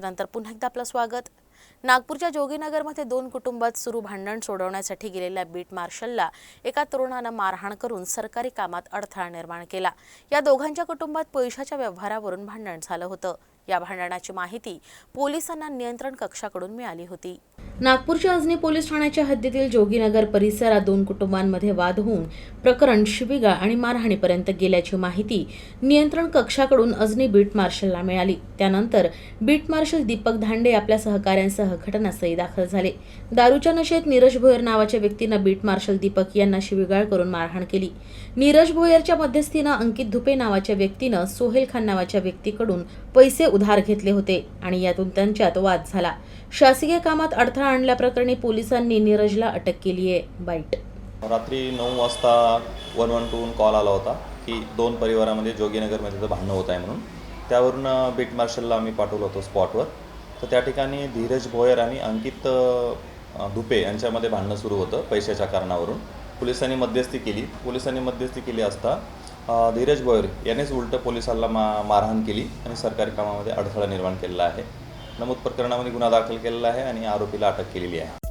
बातमीनंतर पुन्हा एकदा आपलं स्वागत. नागपूरच्या जोगीनगरमध्ये दोन कुटुंबात सुरू भांडण सोडवण्यासाठी गेलेल्या बीट मार्शलला एका तरुणानं मारहाण करून सरकारी कामात अडथळा निर्माण केला. या दोघांच्या कुटुंबात पैशाच्या व्यवहारावरून भांडण झालं होतं. या भांडणाची माहिती पोलिसांना नियंत्रण कक्षाकडून मिळाली होती. नागपूरच्या अजनी पोलीस ठाण्याच्या हद्दीतील जोगीनगर परिसरात दोन कुटुंबांमध्ये वाद होऊन प्रकरण शिबिगा आणि मारहाणीपर्यंत गेल्याची माहिती नियंत्रण कक्षाकडून अजनी बीट मार्शलला मिळाली. त्यानंतर बीट मार्शल दीपक धांडे आपल्या सहकाऱ्यांसह घटनास्थळी दाखल झाले. दारूच्या नशेत नीरज भोयर नावाच्या व्यक्तीनं बीट मार्शल दीपक यांना शिवीगाळ करून मारहाण केली. नीरज भोयरच्या मध्यस्थीनं अंकित धुपे नावाच्या व्यक्तीनं सोहेल खान नावाच्या व्यक्तीकडून पैसे उधार घेतले होते आणि यातून त्यांच्यात वाद झाला. शासकीय कामात अडथळा आणल्याप्रकरणी पोलिसांनी नीरजला अटक केली आहे. बाईट. रात्री नऊ वाजता वन वन टून कॉल आला होता की दोन परिवारामध्ये जोगीनगरमध्ये भांडणं होत आहे म्हणून. त्यावरून बीट मार्शलला आम्ही पाठवलं होतो स्पॉटवर. तर त्या ठिकाणी धीरज भोयर आणि अंकित धुपे यांच्यामध्ये भांडणं सुरू होतं पैशाच्या कारणावरून. पोलिसांनी मध्यस्थी केली. पोलिसांनी मध्यस्थी केली असता धीरज भोयर यानेच उलटं पोलिसांना मा मारहाण केली आणि सरकारी कामामध्ये अडथळा निर्माण केलेला आहे. नमूद प्रकरणामध्ये गुन्हा दाखल केलेला आहे आणि आरोपीला अटक केलेली आहे.